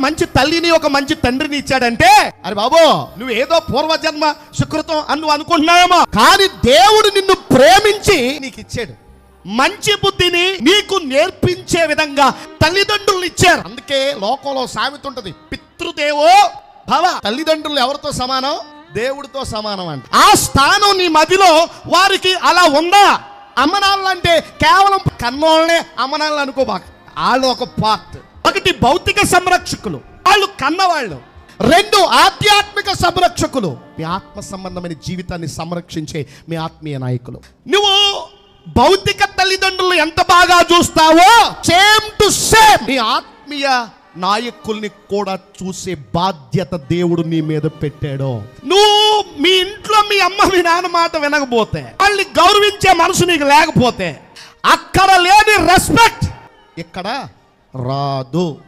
మంచి తల్లిని ఒక మంచి తండ్రిని ఇచ్చాడంటే అరే బాబు నువ్వు ఏదో పూర్వజన్మ సుకృతం అని నువ్వు అనుకుంటున్నావేమో. కానీ దేవుడు నిన్ను ప్రేమించి నీకు ఇచ్చాడు. మంచి బుద్ధిని నీకు నేర్పించే విధంగా తల్లిదండ్రులు ఇచ్చారు. అందుకే లోకంలో సామెత పితృదేవో భవ. తల్లిదండ్రులు ఎవరితో సమానం? దేవుడితో సమానం అంట. ఆ స్థానం నీ మదిలో వారికి అలా ఉందా? అమ్మనాళ్ళు అంటే కేవలం కన్నోళ్ళనే అమ్మనాళ్ళు అనుకోబాక. వాళ్ళు ఒక పార్ట్. ఒకటి భౌతిక సంరక్షకులు వాళ్ళు కన్నవాళ్ళు. రెండు ఆధ్యాత్మిక సంరక్షకులు. మీ ఆత్మ సంబంధమైన జీవితాన్ని సంరక్షించే మీ ఆత్మీయ నాయకులు. నువ్వు భౌతిక తల్లిదండ్రులు ఎంత బాగా చూస్తావో సేమ్ టు సేమ్ నీ ఆత్మీయ నాయకుల్ని కూడా చూసే బాధ్యత దేవుడు నీ మీద పెట్టాడు. నువ్వు మీ ఇంట్లో మీ అమ్మ మీ నాన్న మాట వినకపోతే వాళ్ళని గౌరవించే మనసు నీకు లేకపోతే అక్కడ లేని రెస్పెక్ట్ ఇక్కడ రాదు